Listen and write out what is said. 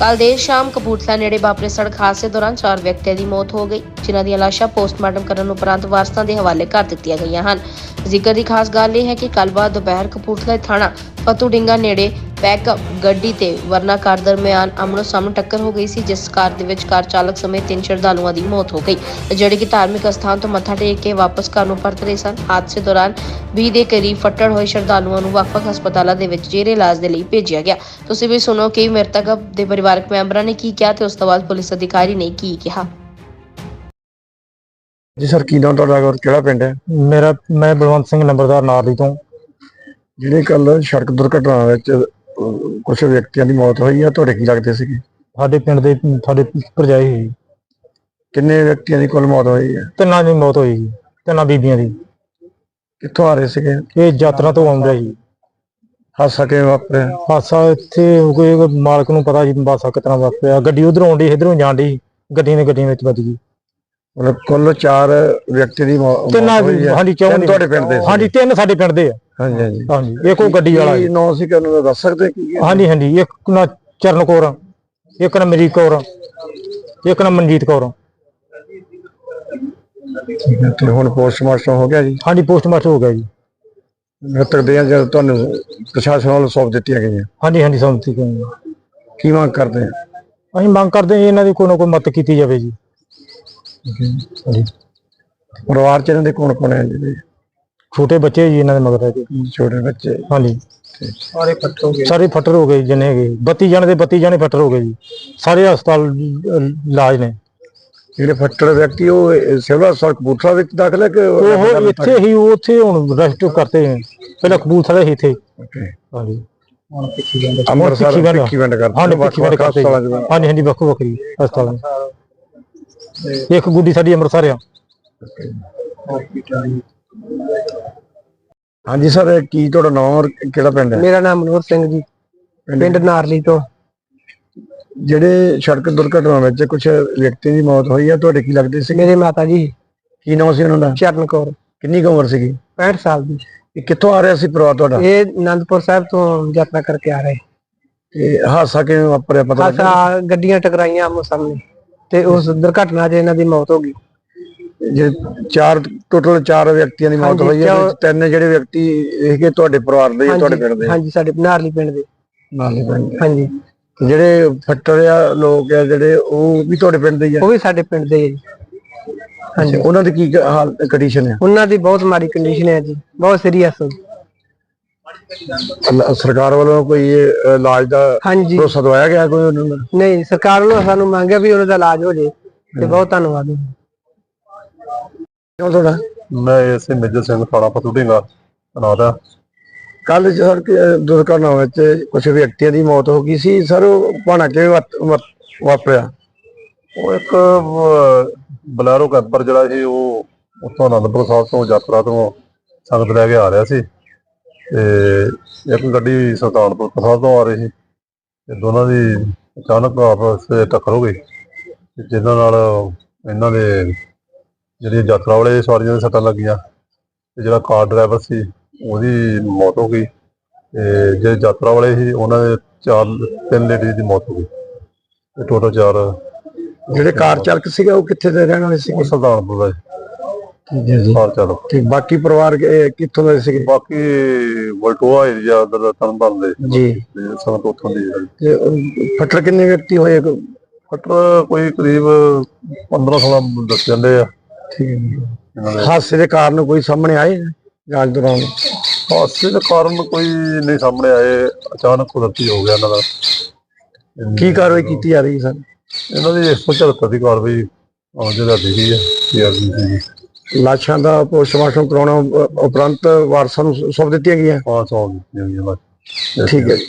ਕੱਲ ਦੇਰ ਸ਼ਾਮ ਕਪੂਰਥਲਾ ਨੇੜੇ ਵਾਪਰੇ ਸੜਕ ਹਾਦਸੇ ਦੌਰਾਨ ਚਾਰ ਵਿਅਕਤੀਆਂ ਦੀ ਮੌਤ ਹੋ ਗਈ, ਜਿਨ੍ਹਾਂ ਦੀਆਂ ਲਾਸ਼ਾਂ ਪੋਸਟਮਾਰਟਮ ਕਰਨ ਉਪਰੰਤ ਵਾਰਸਾਂ ਦੇ ਹਵਾਲੇ ਕਰ ਦਿੱਤੀਆਂ ਗਈਆਂ ਹਨ। ਜ਼ਿਕਰ ਦੀ ਖਾਸ ਗੱਲ ਇਹ ਹੈ ਕਿ ਕੱਲ੍ਹ ਬਾਅਦ ਦੁਪਹਿਰ ਕਪੂਰਥਲਾ ਥਾਣਾ ਫਤੂਡਿੰਗਾ ਨੇੜੇ ਪੈਕਅਪ ਗੱਡੀ ਤੇ ਵਰਨਾ ਕਾਰ ਦਰਮਿਆਨ ਆਮਣੋ ਸਾਹਮਣੇ ਟੱਕਰ ਹੋ ਗਈ ਸੀ ਜਿਸ ਕਾਰ ਦੇ ਵਿੱਚ ਕਾਰ ਚਾਲਕ ਸਮੇਤ ਤਿੰਨ ਸ਼ਰਧਾਲੂਆਂ ਦੀ ਮੌਤ ਹੋ ਗਈ। ਜਿਹੜੇ ਕਿ ਧਾਰਮਿਕ ਅਸਥਾਨ ਤੋਂ ਮੱਥਾ ਟੇਕ ਕੇ ਵਾਪਸ ਘਰ ਨੂੰ ਪਰਤ ਰਹੇ ਸਨ। ਹਾਦਸੇ ਦੌਰਾਨ 20 ਦੇ ਕਰੀਬ ਫੱਟੜ ਹੋਏ ਸ਼ਰਧਾਲੂਆਂ ਨੂੰ ਵੱਖ-ਵੱਖ ਹਸਪਤਾਲਾਂ ਦੇ ਵਿੱਚ ਜੇਰੇ ਇਲਾਜ ਦੇ ਲਈ ਭੇਜਿਆ ਗਿਆ। ਤੁਸੀਂ ਵੀ ਸੁਣੋ ਕਿ ਮ੍ਰਿਤਕ ਦੇ ਪਰਿਵਾਰਕ ਮੈਂਬਰਾਂ ਨੇ ਕੀ ਕਿਹਾ ਤੇ ਉਸ ਤੋਂ ਬਾਅਦ ਪੁਲਿਸ ਅਧਿਕਾਰੀ ਨੇ ਕੀ ਕਿਹਾ। ਜੀ ਸਰ ਕੀ ਨਾਮ ਤੁਹਾਡਾ ਔਰ ਕਿਹੜਾ ਪਿੰਡ ਹੈ? ਮੇਰਾ ਮੈਂ ਬਲਵੰਤ ਸਿੰਘ ਨੰਬਰਦਾਰ ਨਾਰਲੀ ਤੋਂ। ਜਿਹੜੇ ਕੱਲ ਸੜਕ ਦੁਰਘਟਨਾ ਵਿੱਚ ਕੁਝ ਵਿਅਕਤੀਆਂ ਦੀ ਮੌਤ ਹੋਈ ਹੈ ਤੁਹਾਡੇ ਕੀ ਲੱਗਦੇ ਸੀਗੇ? ਸਾਡੇ ਪਿੰਡ ਦੇ ਸਾਡੇ ਭਰਜਾਈ ਹੋਈ ਕਿੰਨੇ ਵਿਅਕਤੀਆਂ ਦੀ ਕੁੱਲ ਮੌਤ ਹੋਈ ਹੈ ਤਿੰਨਾਂ ਦੀ ਮੌਤ ਹੋਈ ਜੀ ਤਿੰਨਾਂ ਬੀਬੀਆਂ ਦੀ। ਕਿੱਥੋਂ ਆ ਰਹੇ ਸੀਗੇ? ਇਹ ਯਾਤਰਾ ਤੋਂ ਆਉਂਦਾ ਜੀ। ਹਾਦਸਾ ਕਿਵੇਂ ਵਾਪਰਿਆ? ਹਾਸਾ ਇੱਥੇ ਕੋਈ ਮਾਲਕ ਨੂੰ ਪਤਾ ਜੀ ਬਾਸਾ ਕਿਤਨਾ ਵਾਪਰਿਆ। ਗੱਡੀ ਉਧਰੋਂ ਆਉਂਦੀ ਇਧਰੋਂ ਜਾਂਦੀ ਗੱਡੀਆਂ ਦੇ ਗੱਡੀਆਂ ਵਿੱਚ ਵੱਜ ਗਈ। ਮਤਲਬ ਕੁੱਲ 4 ਵਿਅਕਤੀ ਦੀ ਮੌਤ ਤਿੰਨਾਂ ਹੋਈ ਹਾਂਜੀ ਚੌਂ ਤੁਹਾਡੇ ਪਿੰਡ ਦੇ ਹਾਂਜੀ ਤਿੰਨ ਸਾਡੇ ਪਿੰਡ ਦੇ ਆ। ਹਾਂਜੀ ਹਾਂਜੀ। ਹਾਂਜੀ ਇੱਕ ਉਹ ਗੱਡੀ ਵਾਲਾ ਜੀ। ਨਾਂ ਸੀ ਕਿਹਨੂੰ ਦਾ? ਦੱਸ ਸਕਦੇ ਕੀ ਹੈ? ਹਾਂਜੀ ਹਾਂਜੀ। ਇੱਕ ਨਾ ਚਰਨ ਕੌਰ ਆ, ਇੱਕ ਨਾ ਮਰੀਕ ਕੌਰ ਆ, ਇੱਕ ਨਾ ਮਨਜੀਤ ਕੌਰ ਆ। ਠੀਕ ਹੈ, ਤੇ ਹੁਣ ਪੋਸਟਮਾਰਟਮ ਹੋ ਗਿਆ ਜੀ? ਹਾਂਜੀ ਪੋਸਟਮਾਰਟਮ ਹੋ ਗਿਆ ਜੀ। ਮ੍ਰਿਤਕ ਦੇ ਜਦ ਤੁਹਾਨੂੰ ਪ੍ਰਸ਼ਾਸਨ ਵੱਲੋਂ ਸੌਂਪ ਦਿੱਤੀਆਂ ਗਈਆਂ? ਹਾਂਜੀ ਹਾਂਜੀ ਸਮਝੀ ਗਏ ਕੀ ਮੰਗ ਕਰਦੇ ਆ? ਅਸੀਂ ਮੰਗ ਕਰਦੇ ਹਾਂ ਜੀ ਇਹਨਾਂ ਦੀ ਕੋਈ ਨਾ ਕੋਈ ਮਦਦ ਕੀਤੀ ਜਾਵੇ ਜੀ। ਪਰਿਵਾਰ ਚ ਇਹਨਾਂ ਦੇ ਕੌਣ ਕੌਣ ਹੈ ਜਿਹੜੇ ਛੋਟੇ ਬੱਚੇ ਜੀ ਇਹਨਾਂ ਦੇ ਮਗਰ ਹੈ ਜੀ ਛੋਟੇ ਬੱਚੇ। ਹਾਂਜੀ। ਸਾਰੇ ਫੱਟ ਹੋ ਗਏ। ਸਾਰੇ ਫੱਟਰ ਹੋ ਗਏ ਜਿੰਨੇ ਹੈਗੇ। 32 ਜਣੇ ਦੇ 32 ਜਣੇ ਫੱਟਰ ਹੋ ਗਏ ਜੀ। ਸਾਰੇ ਹਸਪਤਾਲ ਇਲਾਜ ਨੇ। ਜਿਹੜੇ ਫੱਟੜ ਵਿਅਕਤੀ ਉਹ ਸਿਵਲ ਹਸਪਤਾਲ ਕਪੂਰਥਲਾ ਵਿੱਚ ਦਾਖਲ ਹੈ ਕਿ ਉਹ ਇੱਥੇ ਹੀ ਉੱਥੇ ਹੁਣ ਰੈਸਟ ਕਰਤੇ ਹੈ ਪਹਿਲਾਂ ਕਬੂਤਰ ਸੀ ਇੱਥੇ. ਹਾਂਜੀ। ਵੰਡ। ਵੰਡ ਕਰਦੇ। ਹਾਂਜੀ ਪਿੱਛੇ ਹਾਂਜੀ ਹਾਂਜੀ ਵੱਖੋ ਵੱਖਰੀ ਹਸਪਤਾਲਾਂ। ਇੱਕ ਗੁੱਡੀ ਸਾਡੀ ਅੰਮ੍ਰਿਤਸਰ ਆ। ਹਾਂਜੀ ਸਰ ਕੀ ਤੁਹਾਡਾ ਨਾਮ ਔਰ ਕਿਹੜਾ ਪਿੰਡ ਹੈ? ਮੇਰਾ ਨਾਮ ਮਨੋਹਰ ਸਿੰਘ ਜੀ ਪਿੰਡ ਨਾਰਲੀ ਤੋਂ। ਜਿਹੜੇ ਸੜਕ ਦੁਰਘਟਨਾ ਵਿੱਚ ਕੁਝ ਵਿਅਕਤੀ ਦੀ ਮੌਤ ਹੋਈ ਹੈ ਤੁਹਾਡੇ ਕੀ ਲੱਗਦੇ ਸੀ? ਮੇਰੇ ਮਾਤਾ ਜੀ ਕੀ ਨਾਮ ਸੀ ਉਹਨਾਂ ਦਾ? ਚਰਨ ਕੌਰ। ਕਿੰਨੀ ਕੁ ਉਮਰ ਸੀਗੀ? 65 ਸਾਲ ਦੀ। ਇਹ ਕਿੱਥੋਂ ਆ ਰਿਹਾ ਸੀ ਪਰਿਵਾਰ ਤੁਹਾਡਾ? ਇਹ ਆਨੰਦਪੁਰ ਸਾਹਿਬ ਤੋਂ ਯਾਤਰਾ ਕਰਕੇ ਆ ਰਹੇ। ਤੇ ਹਾਦਸਾ ਕਿਵੇਂ ਵਾਪਰਿਆ ਪਤਾ ਲੱਗਾ ਹਾਸਾ ਗੱਡੀਆਂ ਟਕਰਾਈਆਂ ਆਮੋ ਸਾਹਮਣੇ ਤੇ ਉਸ ਦੁਰਘਟਨਾ 'ਚ ਇਹਨਾਂ ਦੀ ਮੌਤ ਹੋ ਗਈ। ਜੇ ਚਾਰ ਟੋਟਲ ਚਾਰ ਵਿਅਕਤੀਆਂ ਦੀ ਮੌਤ ਹਾਂਜੀ, ਹੋਈ ਹੈ ਚਾਰ- ਤਿੰਨ ਜਿਹੜੇ ਵਿਅਕਤੀ ਹੈਗੇ ਤੁਹਾਡੇ ਪਰਿਵਾਰ ਦੇ ਜਾਂ ਤੁਹਾਡੇ ਪਿੰਡ ਦੇ? ਹਾਂਜੀ ਸਾਡੇ ਨਾਰਲੀ ਪਿੰਡ ਦੇ। ਨਾਲੇ ਪਿੰਡ ਦੇ। ਹਾਂਜੀ। ਤੇ ਜਿਹੜੇ ਫੱਟੜ ਆ ਲੋਕ ਆ ਜਿਹੜੇ ਉਹ ਵੀ ਤੁਹਾਡੇ ਪਿੰਡ ਦੇ ਹੀ ਆ? ਉਹ ਵੀ ਸਾਡੇ ਪਿੰਡ ਦੇ ਹੀ ਆ ਜੀ। ਹਾਂਜੀ। ਉਹਨਾਂ ਦੀ ਕੀ ਹਾਲ ਕੰਡੀਸ਼ਨ ਹੈ ਉਹਨਾਂ ਦੀ ਬਹੁਤ ਮਾੜੀ ਕੰਡੀਸ਼ਨ ਹੈ ਜੀ। ਬਹੁਤ ਸੀਰੀਅਸ ਅਲ- ਸਰਕਾਰ ਵੱਲੋਂ ਕੋਈ ਇਹ ਇਲਾਜ ਦਾ ਹਾਂਜੀ। ਭਰੋਸਾ ਦਵਾਇਆ ਗਿਆ ਕੋਈ ਉਹਨਾਂ ਨੂੰ? ਨਹੀਂ ਸਰਕਾਰ ਵੱਲੋਂ ਸਾਨੂੰ ਮੰਗਿਆ ਵੀ ਉਹਨਾਂ ਦਾ ਇਲਾਜ ਹੋ ਜੇ ਤੇ ਬਹੁਤ ਧੰਨਵਾਦ ਕਿਉਂ ਤੁਹਾਡਾ? ਮੈਂ ਇਸੇ ਮੇਜਰ ਸਿੰਘ ਥਾਣਾ ਫਤੂੜੀਂਗਾ ਤਨਾਦਾ ਕੱਲ ਸਰ ਦੁਰਘਟਨਾ ਵਿੱਚ ਕੁਝ ਵਿਅਕਤੀਆਂ ਦੀ ਮੌਤ ਹੋ ਗਈ ਸੀ। ਸਰ ਵਾਪ- ਵਾਪ- ਵਾਪਰਿਆ? ਉਹ ਇੱਕ ਬਲੈਰੋ ਕੈਂਪਰ ਜਿਹੜਾ ਸੀ ਉਹ ਉੱਥੋਂ ਅਨੰਦਪੁਰ ਸਾਹਿਬ ਤੋਂ ਯਾਤਰਾ ਤੋਂ ਸੰਗਤ ਲੈ ਕੇ ਆ ਰਿਹਾ ਸੀ। ਤੇ ਇੱਕ ਗੱਡੀ ਸੁਲਤਾਨਪੁਰ ਸਾਹਿਬ ਤੋਂ ਆ ਰਹੀ ਸੀ। ਤੇ ਦੋਨਾਂ ਦੀ ਅਚਾਨਕ ਆਪਸ ਵਿੱਚ ਟੱਕਰ ਹੋ ਗਈ। ਜਿਨ੍ਹਾਂ ਨਾਲ ਇਹਨਾਂ ਦੇ ਜਿਹੜੀ ਯਾਤਰਾ ਵਾਲੇ ਸਵਾਰੀਆਂ ਦੇ ਸੱਟਾਂ ਲੱਗੀਆਂ ਤੇ ਜਿਹੜਾ ਕਾਰ ਡਰਾਈਵਰ ਸੀ ਉਹਦੀ ਮੌਤ ਹੋ ਗਈ ਤੇ ਜਿਹੜੇ ਯਾਤਰਾ ਵਾਲੇ ਸੀ ਉਹਨਾਂ ਦੇ ਚਾਰ ਤਿੰਨ ਲੇਡੀਜ਼ ਦੀ ਮੌਤ ਹੋ ਗਈ ਤੇ ਟੋਟਲ ਚਾਰ ਜਿਹੜੇ ਕਾਰ ਚਾਲਕ ਸੀਗਾ ਉਹ ਕਿੱਥੇ ਦੇ ਰਹਿਣ ਵਾਲੇ ਉਹ ਸੀਗੇ ਸੁਲਤਾਨਪੁਰ ਦਾ ਜੀ। ਕਾਰ ਚਾਲਕ। ਠੀਕ ਬਾਕੀ ਪਰਿਵਾਰ ਕਿੱਥੋਂ ਦੇ ਸੀਗੇ? ਬਾਕੀ ਵਲਟੋਆ ਏਰੀਆ ਉਧਰ ਤਰਨਤਾਰਨ ਦੇ। ਜੀ। ਤੇ ਸੰਗਤ ਉੱਥੋਂ ਦੀ ਹੈ। ਤੇ ਉਹ ਫੱਟੜ ਕਿੰਨੇ ਵਿਅਕਤੀ ਹੋਏ? ਫੱਟਰ ਕੋਈ ਕਰੀਬ 15 16 ਦੱਸ ਜਾਂਦੇ ਆ। ਠੀਕ ਹੈ ਹਾਦਸੇ ਦੇ ਕਾਰਨ ਕੋਈ ਸਾਹਮਣੇ ਆਏ ਜਾਂਚ ਦੌਰਾਨ? ਹਾਦਸੇ ਦੇ ਕਾਰਨ ਕੋਈ ਨਹੀਂ ਸਾਹਮਣੇ ਆਏ। ਅਚਾਨਕ ਕੁਦਰਤੀ ਹੋ ਗਿਆ ਇਹਨਾਂ ਦਾ। ਕੀ ਕਾਰਵਾਈ ਕੀਤੀ ਜਾ ਰਹੀ ਹੈ ਸਰ? ਇਹਨਾਂ ਦੀ 174 ਦੀ ਕਾਰਵਾਈ ਆਉਣ ਜਿਹੜਾ ਦਿੱਤੀ ਹੈ ਪੀਆਰਬੀ ਦੀ। ਲਾਸ਼ਾਂ ਦਾ ਪੋਸਟਮਾਰਟਮ ਕਰਾਉਣਾ ਉਪ- ਉਪਰੰਤ ਵਾਰਸਾਂ ਨੂੰ ਸੌਂਪ ਦਿੱਤੀਆਂ ਗਈਆਂ? ਹੋ ਗਈ ਠੀਕ ਹੈ ਜੀ।